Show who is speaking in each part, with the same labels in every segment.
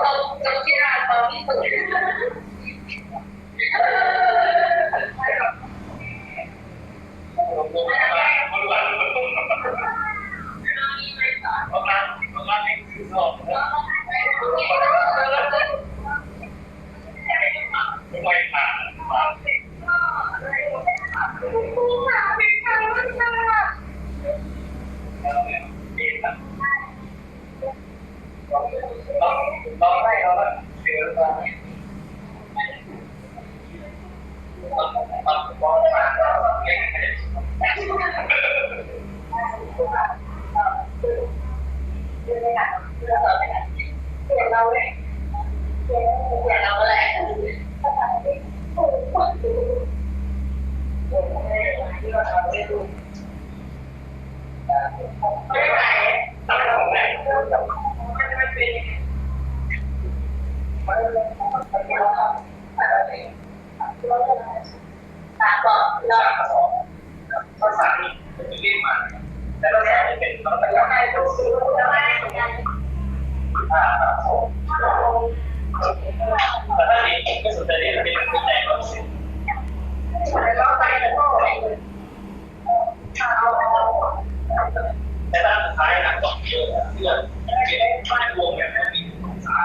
Speaker 1: เราเราที่ร้านเราที่สุด เราเลยเราแหละไม่ไหวมันเป็น ตาบอกเรา
Speaker 2: ภาษาที่เป็นเรียกมาแต่ภาษาที่เป็นต้องไป
Speaker 1: เราให้ผู้ซื้อเราให้เหมือนกัน
Speaker 2: อ่าแต่ถ้าเด็กไม่สนใจเรียนเป็นผู้ใหญ่ก็สิ
Speaker 1: เราไปแล้วก็
Speaker 2: แต่ถ้าสุดท้ายนะก็เชื่อเชื่อเชื่อบ้านรวมแบบนี้มีภาษา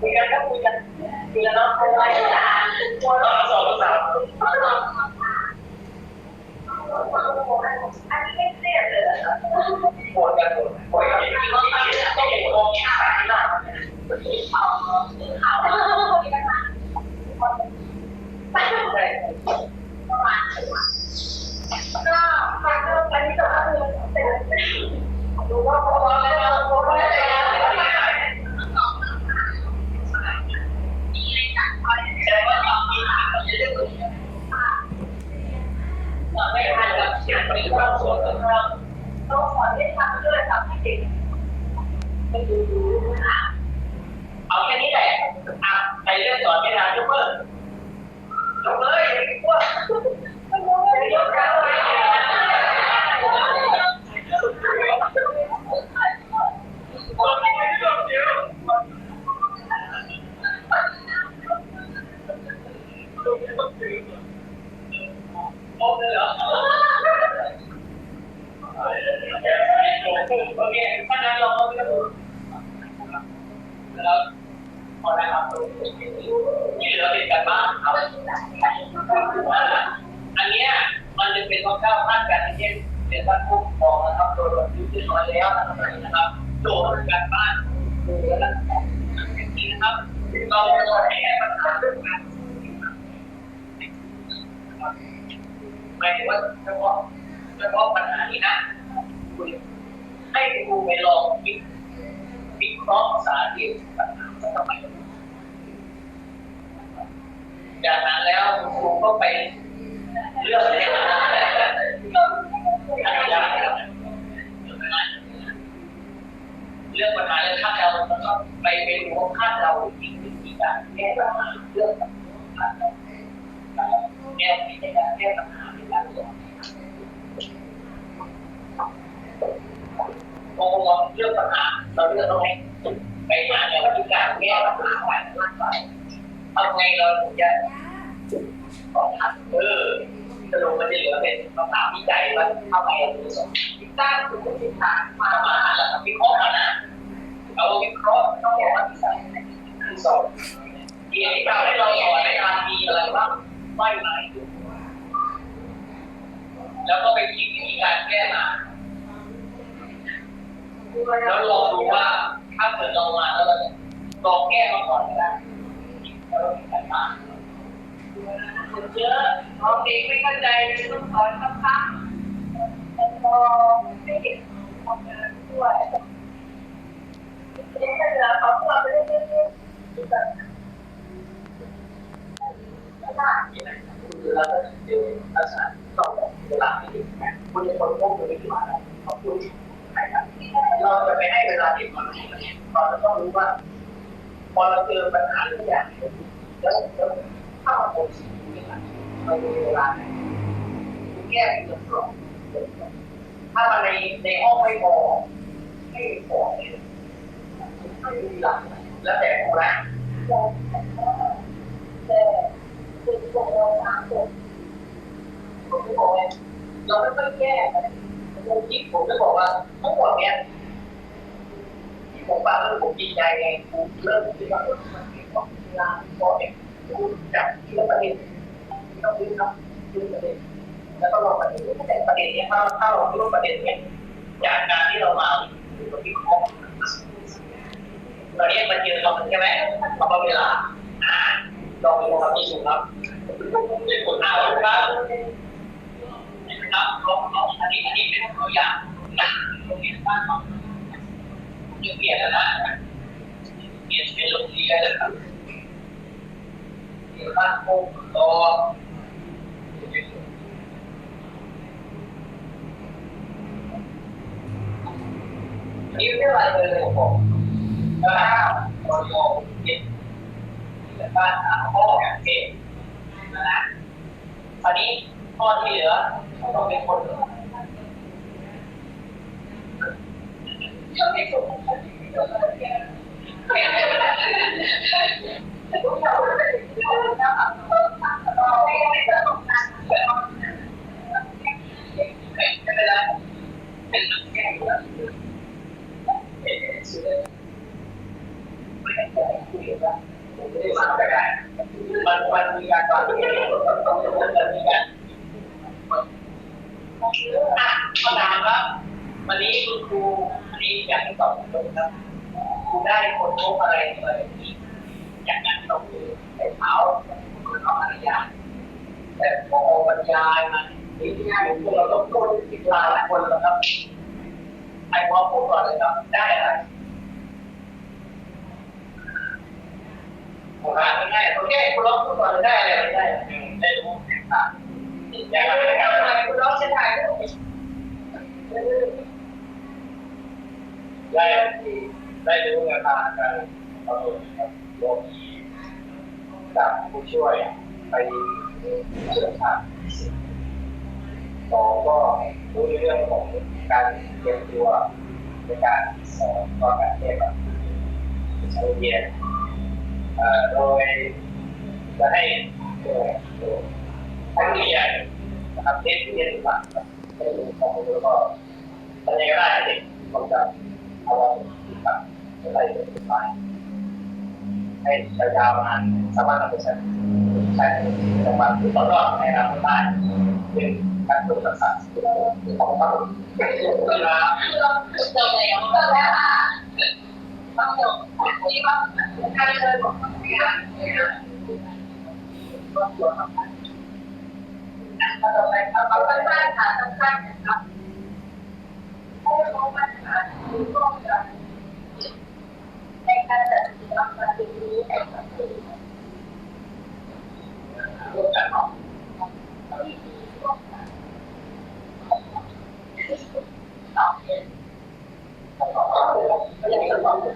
Speaker 1: คุยกันก็คุยกัน คุยกันเนาะคุยกัน
Speaker 2: ต้องสอนภาษา
Speaker 1: อันนี้ไม่เครียดเลย
Speaker 2: ปวดกันปวดกันต้องต้องมองขาหน้า
Speaker 1: ก็ฟังเรื่องอันนี้ก็คือดูว่าพอแล้วพอแล้ว
Speaker 2: ไม่ให้แบบเขียนเป็นความสวยงาม
Speaker 1: ต้องสอนให้ทำด้วยทำให้เด็ก มันดูดูนะ
Speaker 2: เอาแค่นี้แหละอะใครเลือกสอนไม่ได้ยกเลิกยกเลยว่า
Speaker 1: ยกขาเลย
Speaker 2: คนไม่ได้ยกเดียว โอ้เลยเพราะนั้นเราก็ไม่ต้องแล้วพอแล้ครับที่เหลือเป็นกันบ้านครับอันเนี้ยมันจะเป็นข้อเก้าคาดการณ์เช่นเป็นบ้านผู้ปกครองนะครับโดยบันทึกเรียบร้อยแล้วนะครับโจทย์การบ้านดูแล้วอย่างนะครับเราจะแก้ปัญหาเรื่องการหมายถึงว่าเฉพาะเฉพาะปัญหานี้นะคุณ ให้ครูไปลองคิดวิเคราะห์สาเหตุปัญหาว่าทำไมจากนั้นแล้วครูก็ไปเรื่องอะไรนะเรื่องปัญหาเรื่องคาดเราแล้วก็ไปไปดูว่าคาดเราอีกวิธีการแก้ปัญหาเรื่องคาดเราแก้ปัญหาในการสอนพอ เรื่องปัญหาเราเลือกตรงไหนไปหาเนี่ยวิธีการแก้ปัญหาไปมากไปทำไงเราถึงจะของทันเออสรุปมันจะเหลือเป็นคำถามวิจัยว่าทำไมเราถึงสอง
Speaker 1: สร้างสุขภาพ
Speaker 2: มามาแล้ววิเคราะห์นะเอาวิเคราะห์ต้องบอกว่าที่สองที่สองทีนี้เราให้เราสอนในการมีอะไรบ้างไม่ไหนแล้วก็ไปคิดวิธีการแก้มา แล้วลองดูว่าถ้าเกิดเรามาแล้วเราลองแก้มาก่อนก็ได้แล้วเรามีการบ้าน
Speaker 1: เยอะพองเด็กไม่เข้าใจต้องสอนซ้ำๆพอไม่เห็นทำงานด้วยเด็กก็จะเขาก็ไปเรื่อยๆแบบ
Speaker 2: คือเราก็เจอลักษณะต้องเวลาไม่ถึงนะคุณจะคนพบเลยที่มาแล้วขอบคุณใครครับ เราจะไปให้เวลาเด็กก่อนเราจะต้องรู้ว่าพอเราเจอปัญหาหรืออย่างแล้วแล้วถ้ามันเป็นสิ่งนี้นะเรามีเวลาแก้เป็นเรื่องถ้ามันในในห้องไม่พอไม่พอเนี่ยไม่มีหลักแล้วแต่กูนะ
Speaker 1: แต่คือพวกเราสร้างคน
Speaker 2: ผมก็บอกว่าเราไม่ค่อยแก้ ผมคิดผมจะบอกว่าทั้งหมดเนี้ยที่ผมฟังแล้วผมดีใจไงผมเริ่มคิดว่ามันมีความเวลาพอเนี่ยกูจับทีละประเด็นต้องรู้เนาะรู้ประเด็นแล้วก็ลองประเด็นแต่ประเด็นเนี้ยถ้าถ้าเรารู้ประเด็นเนี้ยจากการที่เรามาดูกับที่ข้อเราเรียกมันเยืนเราใช่ไหมเพราะเวลาอ่าลองดูครับที่สุดครับเป็นคนอ่านครับ นะครับลงลองอันนี้อันนี้เป็นตัวอย่างโรงเรียนบ้านเราอยู่เปลี่ยนแล้วนะเปลี่ยนเป็นโรงเรียนนะครับเปลี่ยนบ้านโป่งต่อนี่เรื่องอะไรเลยผมก็ห้าตอนโยมเก็บบ้านหาพ่ออย่างเก่งนะคราวนี้ข้อที่เหลือ ต้องเป็นคนต้องเป็นคนไม่เป็นไรเป็นแก้ไม่ได้คุยกันไม่ได้มาไม่ได้มันมันมีการตอนนี้มันมีการ อะคำถามครับ วันนี้คุณครูวันนี้อยากให้ตอบตรงครับครูได้คนพบอะไรอะไรที่อยากจะตอบในเท้าคุณเอาอะไรอย่าแต่พอบรรยายมาที่ง่ายพวกเราต้องพูดอีกหลายคนแล้วครับใครพอพูดก่อนเลยครับ ได้อะไรผมอ่านง่ายๆโอเคคุณลองพูดก่อนเลยได้อะไรได้ได้รู้แตกต่าง ไรกันคุณลองเช่นไรได้ได้รู้แนวทางการประเมินครับโดยจากผู้ช่วยไปเชี่ยวชาญสองก็รู้เรื่องของการเตรียมตัวในการสอนก็การเรียนแบบใช้เรียนโดยจะให้ตัวนักเรีย นะครับเทสเรียนหลักครับให้รู้ข้อมูลแล้วก็ทำยังไงก็ได้ให้เด็กเขาจะเอาไว้กับอะไรเป็นไปให้ยาวๆมาสามารถนำไปใช้ใช้ในวันที่ต่อยอดในอนาคตได้เป็นการฝึกทักษะที่เราต้องทำเวลา
Speaker 1: เราจบแล้วจบแล้วค่ะต้องจบคุยว่าการเดินของคนงาน ต่อไปเอาเอาสั้นๆค่ะสั้นๆนะครับให้รู้ปัญหาที่ร่วมกันในการจัดกิจกรรมวันนี้ในสังคม
Speaker 2: ร่วมกันเนา
Speaker 1: ที่ดีร่วมกัน
Speaker 2: ไม่อย่างนี้ก็ต้อง
Speaker 1: ไม่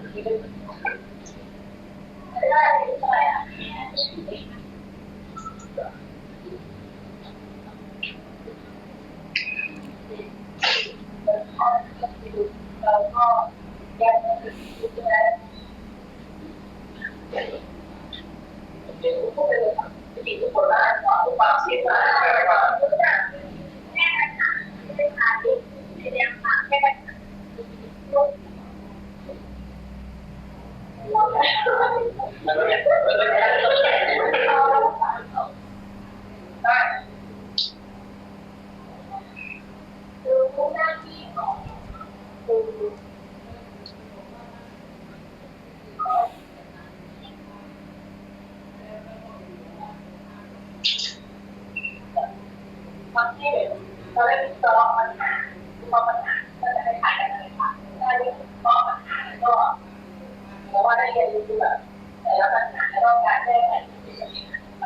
Speaker 1: เรียน
Speaker 2: รู้แบบแต่ละปัญหาแล้ว
Speaker 1: ก็การแก้ไขที่จะมีไป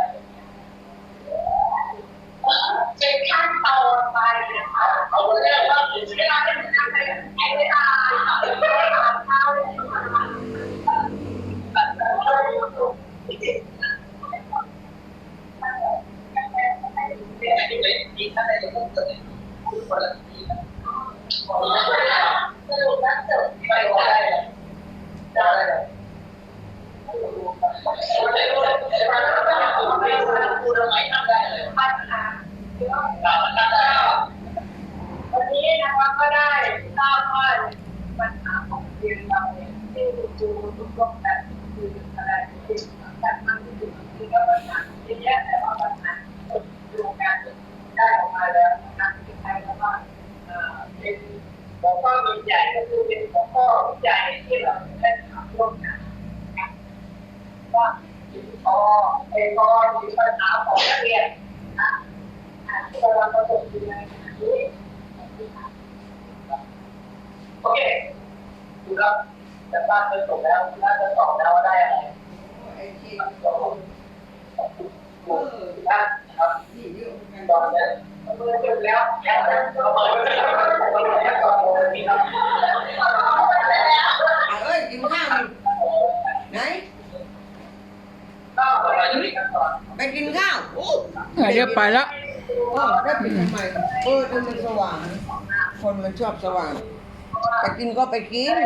Speaker 2: เป็นขั้น
Speaker 1: ตอนไปนะคะเอาไว้แล้ว่าเวลาเป็นขั้ไปใช้เวลาเวลาเข้าแบบแบบ ว่าก็ได้ท
Speaker 2: ราบว่า
Speaker 1: ปัญหาของเรียนเราเนี่ยที่ดูทุกคนแต่คืออะไรที่แต่มันคือที่ก็ปัญหาเยอะแยะแต่ว่าปัญหาดูการได้ออกมาแล้วนะที่ใครแล้วว่าเป็นหัวข้อวิจัยก็คือเป็นหัวข้อวิจัยที่เราได้ทำร่วมกันว่าอ๋อไอ้กอนมีปัญหาของนักเรียนนะเราประสบอยู่ในขณะนี้
Speaker 2: อเคดูแล้วจะบ้านไปจบแล้วน่าจะตอบแล้วว่าได้อะไร
Speaker 3: ไอ้ที่
Speaker 2: ถูกนะครับ
Speaker 3: ที่เยอะเหมือนกัน
Speaker 2: ตอนนี้เมื่อจบแล้วแล้วประเมินไปแล้วประเมินแล้วก่อนเลยนี่ครับ
Speaker 3: อะเอ้ยกินข้าวดิไหน
Speaker 2: ก็อะไรอยู่นี่กันก่อน
Speaker 3: ไปกินข้าวอู้
Speaker 4: เดี๋ยวไปละ
Speaker 3: เออได้ปิดทำไมเออดูมันสว่าง คนมันชอบสว่าง ไปกินก็ไปกิน